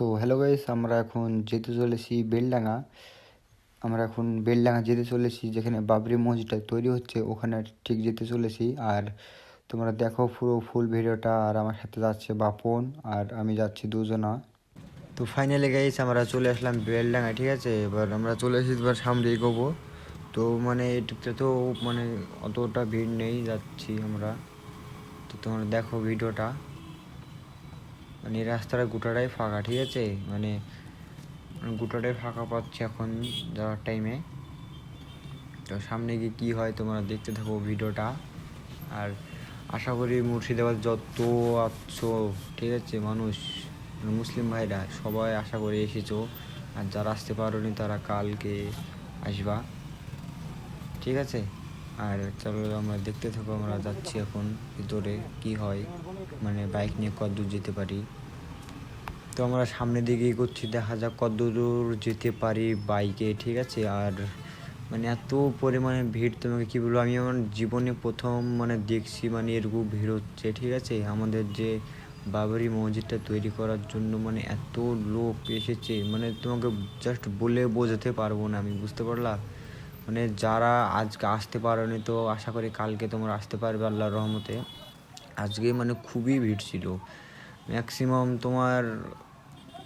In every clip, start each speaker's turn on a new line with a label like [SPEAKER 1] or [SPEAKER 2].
[SPEAKER 1] So hello guys আমরা এখন যেতে চলেছি বেলডাঙ্গা। আমরা এখন বেলডাঙ্গা যেতে চলেছি, যেখানে বাবরি মসজিদটা তৈরি হচ্ছে, ওখানে ঠিক যেতে চলেছি। আর তোমরা দেখো পুরো ফুল ভিডিওটা, আর আমার সাথে যাচ্ছে বাপন, আর আমি যাচ্ছি দুজনা। তো ফাইনালি গাইস আমরা চলে আসলাম বেলডাঙ্গা ঠিক আছে? এবার আমরা চলে এসেছি, এবার সামনে এগোবো। তো মানে এটুকতে তো মানে অতটা ভিড় নেই, যাচ্ছি আমরা। তো তোমরা দেখো ভিডিওটা। মানে রাস্তাটা গোটাটাই ফাঁকা, ঠিক আছে? মানে গোটাটাই ফাঁকা পাচ্ছি এখন যাওয়ার টাইমে তো সামনে গিয়ে কী হয় তোমরা দেখতে থাকো ভিডিওটা। আর আশা করি মুর্শিদাবাদ যত আছো ঠিক আছে, মানুষ মানে মুসলিম ভাইরা সবাই আশা করি এসেছ। আর যারা আসতে পারোনি তারা কালকে আসবা। ঠিক আছে? আর চলো, আমরা দেখতে থাকো, আমরা যাচ্ছি এখন ভিতরে কি হয়। মানে বাইক নিয়ে কত দূর যেতে পারি। তো আমরা সামনের দিকে করছি দেখা যাক কত দূর যেতে পারি বাইকে, ঠিক আছে? আর মানে এত পরিমাণে ভিড় তোমাকে কী বলব, আমি আমার জীবনে প্রথম মানে দেখছি মানে এরকম ভিড় হচ্ছে, ঠিক আছে? আমাদের যে বাবরি মসজিদটা তৈরি করার জন্য মানে এত লোক এসেছে মানে তোমাকে জাস্ট বলে বোঝাতে পারব না, আমি বুঝতে পারলাম মানে যারা আজকে আসতে পারোনি তো আশা করি কালকে তোমরা আসতে পারবে আল্লাহর রহমতে। আজকে মানে খুবই ভিড় ছিল। ম্যাক্সিমাম তোমার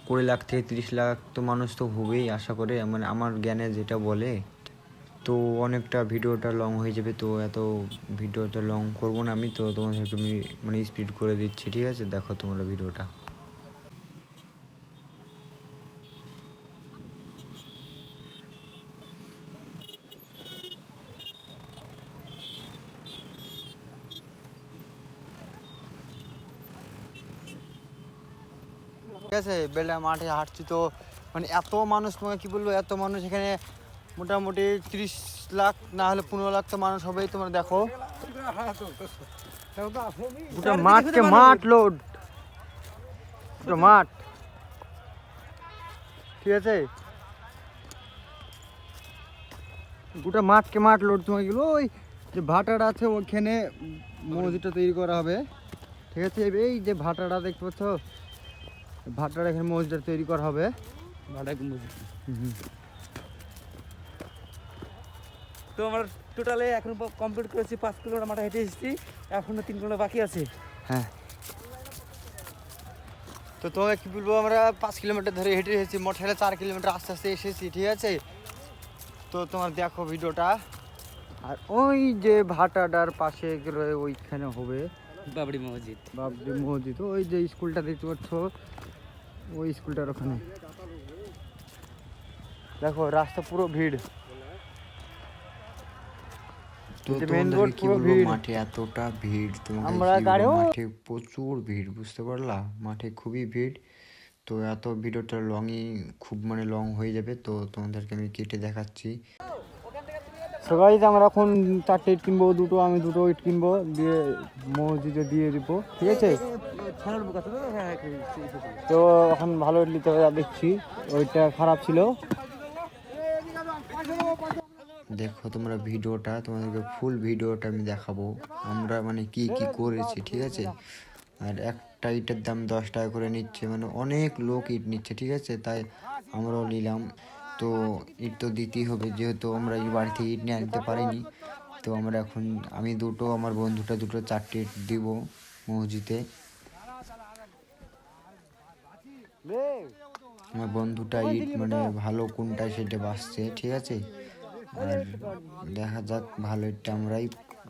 [SPEAKER 1] কুড়ি লাখ থেকে তিরিশ লাখ তো মানুষ তো হবেই আশা করে। মানে আমার জ্ঞানে যেটা বলে, তো অনেকটা ভিডিওটা লং হয়ে যাবে, তো এত ভিডিওটা লং করব না আমি। তো তোমাদেরকে আমি মানে স্পিড করে দিচ্ছি, ঠিক আছে? দেখো তোমরা ভিডিওটা। ঠিক আছে? বেলা মাঠে হাঁটছি তো। মানে এত মানুষ তোমাকে কি বলব? এত মানুষ এখানে মোটামুটি তিরিশ লাখ না হলে পনেরো লাখ তো মানুষ হবেই তোমরা দেখো। মাঠকে মাঠ লোড। মাঠ। ঠিক আছে? গোটা মাঠকে মাঠ লোড তোমাকে গেলো ওই যে ভাটাটা আছে ওখানে মসজিদটা তৈরি করা হবে। ঠিক আছে? এই যে ভাটাটা দেখতে পাচ্ছ ভাটার এখানে মসজিদ তৈরি করা হবে।
[SPEAKER 2] তো আমরা টোটালে এখন কমপ্লিট করেছি পাঁচ কিলোমিটার মাঠে হেঁটে এসেছি এখনও তিন কিলোমিটার বাকি আছে।
[SPEAKER 1] হ্যাঁ। তো তোমাকে কি বলব আমরা পাঁচ কিলোমিটার ধরে হেঁটে এসেছি মোটরসাইকেলে চার কিলোমিটার আস্তে আস্তে এসেছি ঠিক আছে? তো তোমার দেখো ভিডিওটা। আর ওই যে ভাটাটার পাশে ওইখানে হবে।
[SPEAKER 2] বাবরি মসজিদ।
[SPEAKER 1] বাবরি মসজিদ ওই যে স্কুলটা দেখতে পাচ্ছ ওই স্কুলটার ওখানে। দেখো রাস্তা পুরো ভিড়।
[SPEAKER 3] তো কি বলব মাঠে এতটা ভিড় প্রচুর ভিড় বুঝতে পারলা? মাঠে খুবই ভিড়। তো এত ভিডিওটা লংই খুব মানে লং হয়ে যাবে তো তোমাদেরকে আমি কেটে দেখাচ্ছি।
[SPEAKER 1] সবাই আমরা এখন চারটে ইট কিনবো, দুটো, আমি দুটো ইট কিনবো, দিয়ে মসজিদে দিয়ে দিব, ঠিক আছে?
[SPEAKER 2] তো
[SPEAKER 1] এখন ভালো ইট নিতে হবে দেখছি, ওইটা খারাপ ছিল।
[SPEAKER 3] দেখো তোমরা ভিডিওটা, তোমাদেরকে ফুল ভিডিওটা আমি দেখাবো, আমরা মানে কি কি করেছি, ঠিক আছে? আর একটা ইটের দাম দশ টাকা করে নিচ্ছে মানে অনেক লোক ইট নিচ্ছে, ঠিক আছে? তাই আমরাও নিলাম। তো ইট তো দিতেই হবে যেহেতু আমরা এই বাড়ি থেকে ইট নিয়ে আনতে পারিনি। তো আমরা এখন আমি দুটো আমার বন্ধুটা দুটো চারটে ইট দিব মসজিদে। আমার বন্ধুটা ইট মানে ভালো কোনটা সেটা বাসছে ঠিক আছে? আর দেখা যাক ভালো ইটটা আমরাই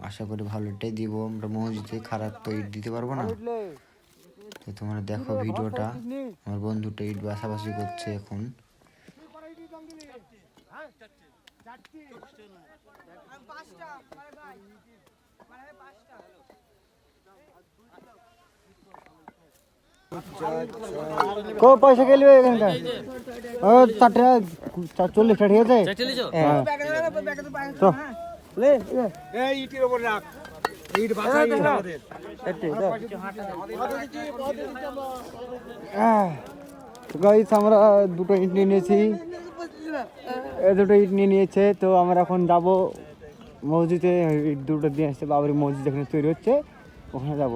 [SPEAKER 3] আশা করি ভালো ইটটাই দিব। আমরা মসজিদে খারাপ তো ইট দিতে পারব না। তো তোমরা দেখো ভিডিওটা। আমার বন্ধুটা ইট বাসাবাসি করছে এখন।
[SPEAKER 1] কো পয়সা গেলবে এখানকার ও চারটে চার চল্লিশটা ঠিক আছে হ্যাঁ তো লে লে। চারটে, দাও। আহ, তো guys, আমরা দুটো ইট নিয়ে নিয়েছি এ দুটো ইট নিয়ে নিয়েছে তো আমরা এখন যাব মসজিদে ইট দুটো দিয়ে আসছে বাবরি মসজিদ এখানে তৈরি হচ্ছে ওখানে যাব।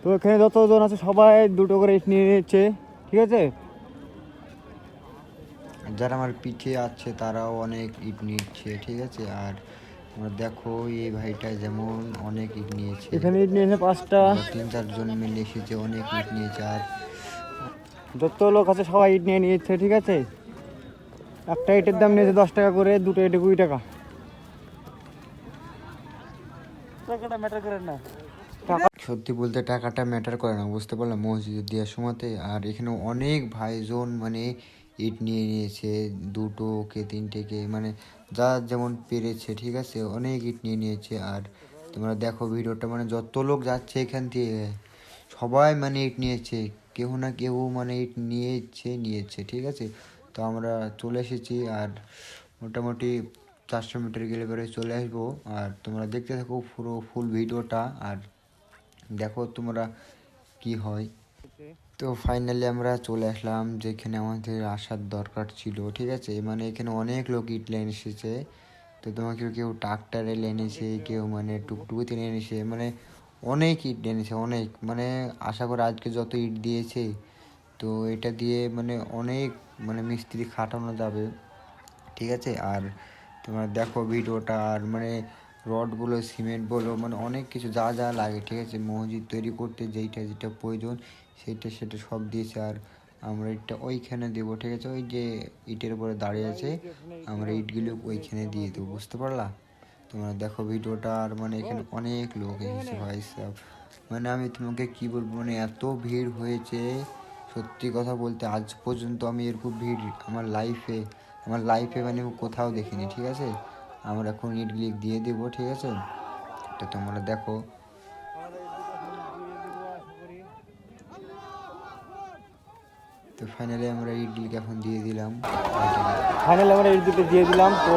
[SPEAKER 1] তো এখানে যতজন আছে সবাই দুটো করে ইট নিয়ে নিচ্ছে ঠিক আছে?
[SPEAKER 3] যারা আমার পিঠে আছে তারাও অনেক ইট নিচ্ছে ঠিক আছে? আর দেখো এই ভাইটা যেমন অনেক ইট নিয়েছে।
[SPEAKER 1] এখানে ইট নিয়েছে পাঁচটা
[SPEAKER 3] তিন চারজন মিলে এসেছে অনেক ইট নিয়েছে। আর
[SPEAKER 1] যত লোক আছে সবাই ইট নিয়ে নিয়েছে, ঠিক আছে? একটা ইটের দাম নিয়েছে দশ টাকা করে, দুটো ইটে কুড়ি টাকা।
[SPEAKER 3] সত্যি বলতে টাকাটা ম্যাটার করে না, বুঝতে পারলাম মসজিদে দেওয়ার সময়তে। আর এখানে অনেক ভাইজন মানে ইট নিয়ে নিয়েছে দুটো কে তিনটে কে মানে যা যেমন পেরেছে, ঠিক আছে? অনেক ইট নিয়ে নিয়েছে। আর তোমরা দেখো ভিডিওটা মানে যত লোক যাচ্ছে এখান থেকে সবাই মানে ইট নিয়েছে। কেউ না কেউ মানে ইট নিয়েছে নিয়েছে, ঠিক আছে? তো আমরা চলে এসেছি আর মোটামুটি চারশো মিটার গেলে পরে চলে আসব। আর তোমরা দেখতে থাকো পুরো ফুল ভিডিওটা আর দেখো তোমরা কি হয়। তো ফাইনালি আমরা চলে আসলাম যেখানে আমাদের আসার দরকার ছিল, ঠিক আছে? মানে এখানে অনেক লোক ইট লাইন এসেছে। তো তোমাকে কেউ ট্রাক্টারে এনেছে কেউ মানে টুকটুকিতে নিয়ে এনেছে মানে অনেক ইট এনেছে, অনেক। মানে আশা করি আজকে যত ইট দিয়েছে, তো এটা দিয়ে মানে অনেক মানে মিস্ত্রি খাটানো যাবে। ঠিক আছে? আর তোমার দেখো ভিডিওটা, আর মানে রডগুলো সিমেন্ট বলো মানে অনেক কিছু যা যা লাগে, ঠিক আছে? মসজিদ তৈরি করতে যেইটা যেটা প্রয়োজন সেইটা সেটা সব দিয়েছে। আর আমরা ইটটা ওইখানে দেবো, ঠিক আছে? ওই যে ইটের উপরে দাঁড়িয়ে আছে, আমরা ইটগুলো ওইখানে দিয়ে দেবো, বুঝতে পারলা? তোমরা দেখো ভিডিওটা আর মানে এখানে অনেক লোক এসেছে ভাই সাহেব। মানে আমি তোমাকে কি বলব মানে এত ভিড় হয়েছে সত্যি কথা বলতে আজ পর্যন্ত আমি এরকম ভিড় আমার লাইফে আমার লাইফে মানে কোথাও দেখিনি ঠিক আছে? আমরা এখন ইটগুলি দিয়ে দেবো ঠিক আছে? তো তোমরা দেখো। তো ফাইনালি আমরা ইটগুলিকে এখন দিয়ে দিলাম।
[SPEAKER 1] ফাইনালি আমরা ইট দুটো দিয়ে দিলাম তো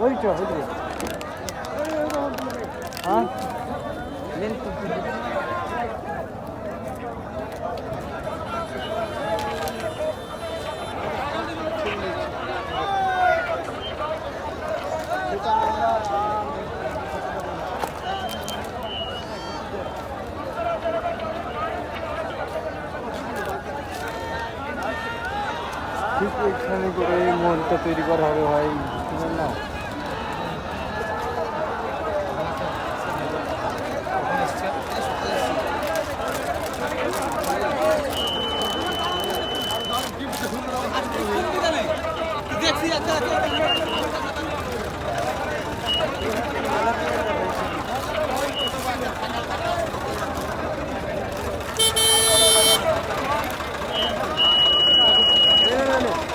[SPEAKER 1] ওই তো ওইটা তো হ্যাঁ ঠিক এখানে করে মনটা তৈরি করা হবে ভাই। না?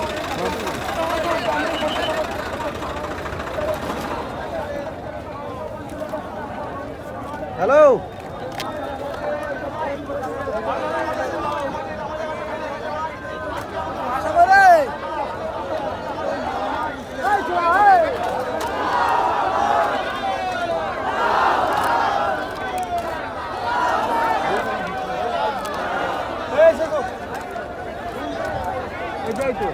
[SPEAKER 1] পারলাম হ্যালো এটাই তো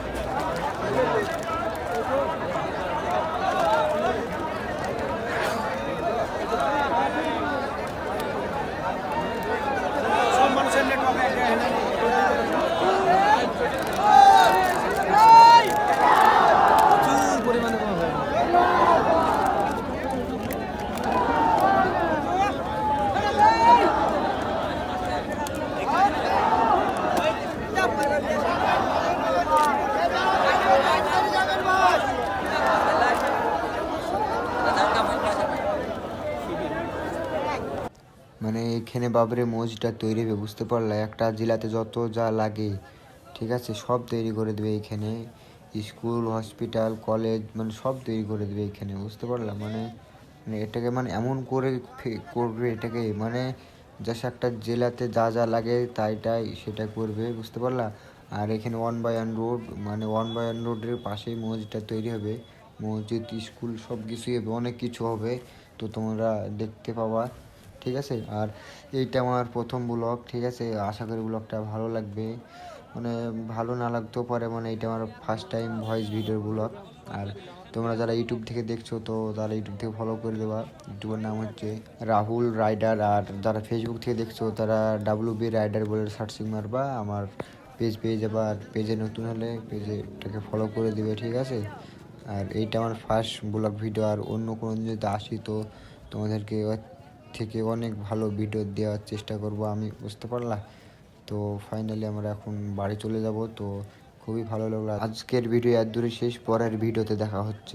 [SPEAKER 4] সব মানুষের নেটওয়ার্ক
[SPEAKER 3] এখানে বাবরে মসজিদটা তৈরি হবে, বুঝতে পারলে? একটা জেলাতে যত যা লাগে, ঠিক আছে? সব তৈরি করে দেবে এখানে। স্কুল, হসপিটাল, কলেজ মানে সব তৈরি করে দেবে এখানে, বুঝতে পারলাম মানে মানে এটাকে মানে এমন করে করবে এটাকে মানে জাস্ট একটা জেলাতে যা যা লাগে তাই তাই সেটা করবে, বুঝতে পারলা? আর এখানে ওয়ান বাই ওয়ান রোড মানে ওয়ান বাই ওয়ান রোডের পাশেই মসজিদটা তৈরি হবে। মসজিদ, স্কুল সব কিছুই হবে, অনেক কিছু হবে। তো তোমরা দেখতে পাবা। ঠিক আছে? আর এইটা আমার প্রথম ব্লগ ঠিক আছে? আশা করি ব্লগটা ভালো লাগবে। মানে ভালো না লাগতেও পারে মানে এটা আমার ফার্স্ট টাইম ভয়েস ভিডিওর ব্লগ আর তোমরা যারা ইউটিউব থেকে দেখছ, তো তারা ইউটিউব থেকে ফলো করে দেবা। ইউটিউবের নাম হচ্ছে রাহুল রাইডার। আর যারা ফেসবুক থেকে দেখছ, তারা ডাব্লিউ বি রাইডার বলে সার্চিং মারবা, আমার পেজ পেয়ে যাবা। আর পেজে নতুন হলে পেজেটাকে ফলো করে দেবে, ঠিক আছে? আর এইটা আমার ফার্স্ট ব্লগ ভিডিও আর অন্য কোনো যদি আসি, তো তোমাদেরকে থেকে অনেক ভালো ভিডিও দেওয়ার চেষ্টা করব, আমি বুঝতে পারলাম তো ফাইনালি আমরা এখন বাড়ি চলে যাব, তো খুবই ভালো লাগল। আজকের ভিডিও এত দূরে শেষ, পরের ভিডিওতে দেখা হচ্ছে।